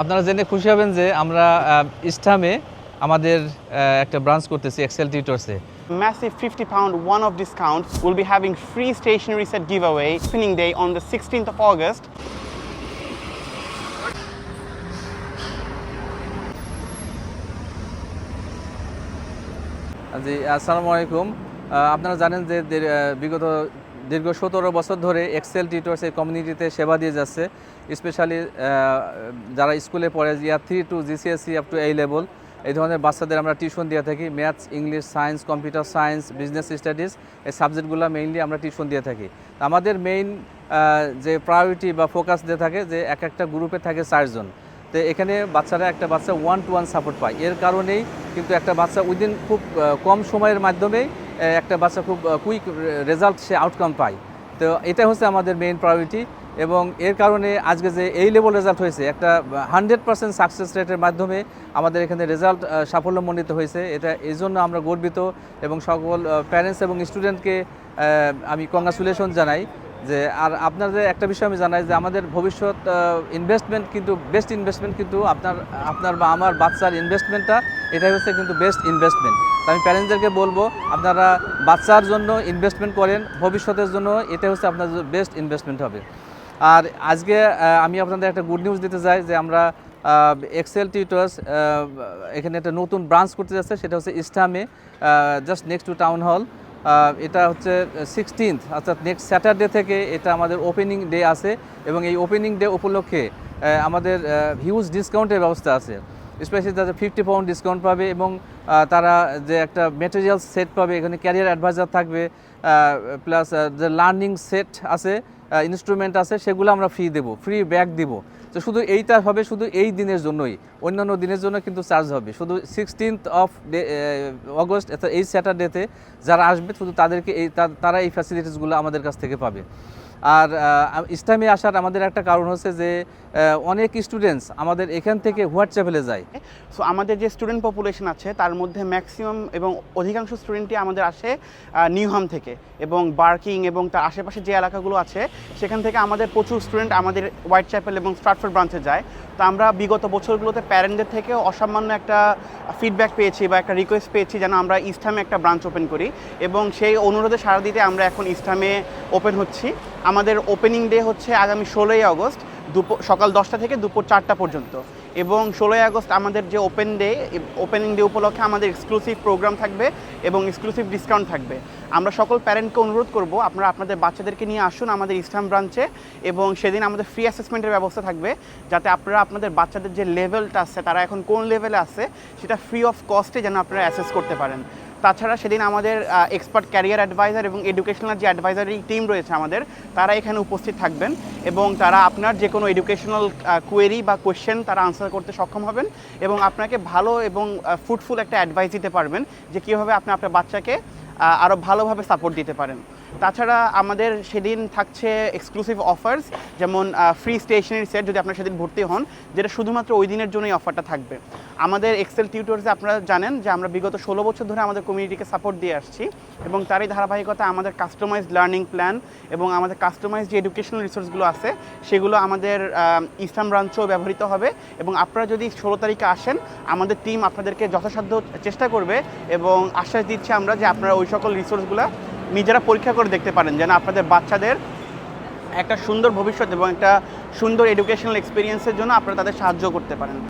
আপনারা জেনে খুশি হবেন যে আমরা ইস্টামে আমাদের একটা ব্রাঞ্চ করতেছি এক্সেল টিউটর্সে Massive 50 pound one off discount. We'll be having free stationery set giveaway opening day on the 16th of August. জি আসসালামু আলাইকুম আপনারা জানেন যে বিগত দীর্ঘ সতেরো বছর ধরে এক্সেল টিউটর্স এই কমিউনিটিতে সেবা দিয়ে যাচ্ছে। স্পেশালি যারা স্কুলে পড়ে year three to GCSE up to এই লেভেল এই ধরনের বাচ্চাদের আমরা টিউশন দিয়ে থাকি। Maths, English, science, computer science, business studies, এই সাবজেক্টগুলো মেইনলি আমরা টিউশন দিয়ে থাকি। আমাদের মেইন যে প্রায়োরিটি বা ফোকাস দিয়ে থাকে, যে এক একটা গ্রুপে থাকে চারজন তো এখানে বাচ্চারা একটা বাচ্চা ওয়ান টু ওয়ান সাপোর্ট পায়। এর কারণেই কিন্তু একটা বাচ্চা উইদিন খুব কম সময়ের মাধ্যমেই একটা বাচ্চা খুব কুইক রেজাল্ট সে আউটকাম পায়। তো এটা হচ্ছে আমাদের মেইন প্রায়োরিটি এবং এর কারণে আজকে যে এই লেভেল রেজাল্ট হয়েছে, একটা হান্ড্রেড পার্সেন্ট সাকসেস রেটের মাধ্যমে আমাদের এখানে রেজাল্ট সাফল্যমণ্ডিত হয়েছে। এটা এই জন্য আমরা গর্বিত এবং সকল প্যারেন্টস এবং স্টুডেন্টকে আমি কংগ্রাচুলেশন জানাই। যে, আর আপনাদের একটা বিষয় আমি জানাই যে, আমাদের ভবিষ্যৎ ইনভেস্টমেন্ট কিন্তু বেস্ট ইনভেস্টমেন্ট কিন্তু আপনার আপনার বা আমার বাচ্চার ইনভেস্টমেন্টটা এটাই হচ্ছে কিন্তু বেস্ট ইনভেস্টমেন্ট আমি প্যারেন্টসদেরকে বলব, আপনারা বাচ্চার জন্য ইনভেস্টমেন্ট করেন, ভবিষ্যতের জন্য এটা হচ্ছে আপনার বেস্ট ইনভেস্টমেন্ট হবে। আর আজকে আমি আপনাদের একটা গুড নিউজ দিতে চাই যে, আমরা এক্সেল টিউটার্স এখানে একটা নতুন ব্রাঞ্চ করতে যাচ্ছে, সেটা হচ্ছে ইস্টামে just next to town hall এটা হচ্ছে সিক্সটিন্থ অর্থাৎ নেক্সট স্যাটারডে থেকে এটা আমাদের ওপেনিং ডে আছে এবং এই ওপেনিং ডে উপলক্ষে আমাদের হিউজ ডিসকাউন্টের ব্যবস্থা আছে। স্পেশালি তাদের ফিফটি পাউন্ড ডিসকাউন্ট পাবে এবং তারা যে একটা মেটেরিয়াল সেট পাবে, এখানে ক্যারিয়ার অ্যাডভাইজার থাকবে প্লাস যে লার্নিং সেট আছে ইনস্ট্রুমেন্ট আছে, সেগুলো আমরা ফ্রি দেবো ফ্রি ব্যাগ দিব। তো শুধু এইটা হবে, শুধু এই দিনের জন্যই, অন্যান্য দিনের জন্য কিন্তু চার্জ হবে। শুধু সিক্সটিন্থ অফ ডে অগস্ট এই স্যাটারডেতে যারা আসবে, শুধু তাদেরকে এই তারা এই ফ্যাসিলিটিসগুলো আমাদের কাছ থেকে পাবে। আর ইসলামে আসার আমাদের একটা কারণ হচ্ছে যে অনেক স্টুডেন্টস আমাদের এখান থেকে হোয়াটসঅ্যাপেলে যায়। সো আমাদের যে স্টুডেন্ট পপুলেশন আছে, তার মধ্যে ম্যাক্সিমাম এবং অধিকাংশ স্টুডেন্টই আমাদের আসে নিউহাম থেকে এবং বার্কিং এবং তার আশেপাশে যে এলাকাগুলো আছে, সেখান থেকে আমাদের প্রচুর স্টুডেন্ট আমাদের হোয়াইট চ্যাপেল এবং স্ট্রাটফোর্ড ব্রাঞ্চে যায়। তো আমরা বিগত বছরগুলোতে প্যারেন্টদের থেকেও অসামান্য একটা ফিডব্যাক পেয়েছি বা একটা রিকোয়েস্ট পেয়েছি যেন আমরা ইস্টামে একটা ব্রাঞ্চ ওপেন করি এবং সেই অনুরোধে সাড়া দিতে আমরা এখন ইস্টামে ওপেন হচ্ছি। আমাদের ওপেনিং ডে হচ্ছে আগামী ষোলোই আগস্ট দুপুর সকাল দশটা থেকে দুপুর চারটা পর্যন্ত। এবং ষোলোই আগস্ট আমাদের যে ওপেন ডে ওপেনিং ডে উপলক্ষে আমাদের এক্সক্লুসিভ প্রোগ্রাম থাকবে এবং এক্সক্লুসিভ ডিসকাউন্ট থাকবে। আমরা সকল প্যারেন্টকে অনুরোধ করব, আপনারা আপনাদের বাচ্চাদেরকে নিয়ে আসুন আমাদের ইসলাম ব্রাঞ্চে এবং সেদিন আমাদের ফ্রি অ্যাসেসমেন্টের ব্যবস্থা থাকবে, যাতে আপনারা আপনাদের বাচ্চাদের যে লেভেলটা আছে, তারা এখন কোন লেভেলে আছে, সেটা ফ্রি অফ কস্টে যেন আপনারা অ্যাসেস করতে পারেন। তাছাড়া সেদিন আমাদের এক্সপার্ট ক্যারিয়ার অ্যাডভাইজার এবং এডুকেশনাল যে অ্যাডভাইজারি টিম রয়েছে আমাদের, তারা এখানে উপস্থিত থাকবেন এবং তারা আপনার যে কোনো এডুকেশনাল কোয়েরি বা কোয়েশ্চেন তারা আনসার করতে সক্ষম হবেন এবং আপনাকে ভালো এবং ফ্রুটফুল একটা অ্যাডভাইস দিতে পারবেন যে কীভাবে আপনি আপনার বাচ্চাকে আরও ভালোভাবে সাপোর্ট দিতে পারেন। তাছাড়া আমাদের সেদিন থাকছে এক্সক্লুসিভ অফার্স যেমন ফ্রি স্টেশনারি সেট যদি আপনারা সেদিন ভর্তি হন, যেটা শুধুমাত্র ওই দিনের জন্যই অফারটা থাকবে। আমাদের এক্সেল টিউটর্সে আপনারা জানেন যে আমরা বিগত ষোলো বছর ধরে আমাদের কমিউনিটিকে সাপোর্ট দিয়ে আসছি এবং তারই ধারাবাহিকতা আমাদের কাস্টমাইজ লার্নিং প্ল্যান এবং আমাদের কাস্টমাইজ যে এডুকেশনাল রিসোর্সগুলো আছে, সেগুলো আমাদের ইসলাম ব্রাঞ্চেও ব্যবহৃত হবে এবং আপনারা যদি ষোলো তারিখে আসেন, আমাদের টিম আপনাদেরকে যথাসাধ্য চেষ্টা করবে এবং আশ্বাস দিচ্ছি আমরা যে আপনারা ওই সকল রিসোর্সগুলো নিজেরা পরীক্ষা করে দেখতে পারেন যেন আপনাদের বাচ্চাদের একটা সুন্দর ভবিষ্যৎ এবং একটা সুন্দর এডুকেশনাল এক্সপিরিয়েন্সের জন্য আপনারা তাদের সাহায্য করতে পারেন।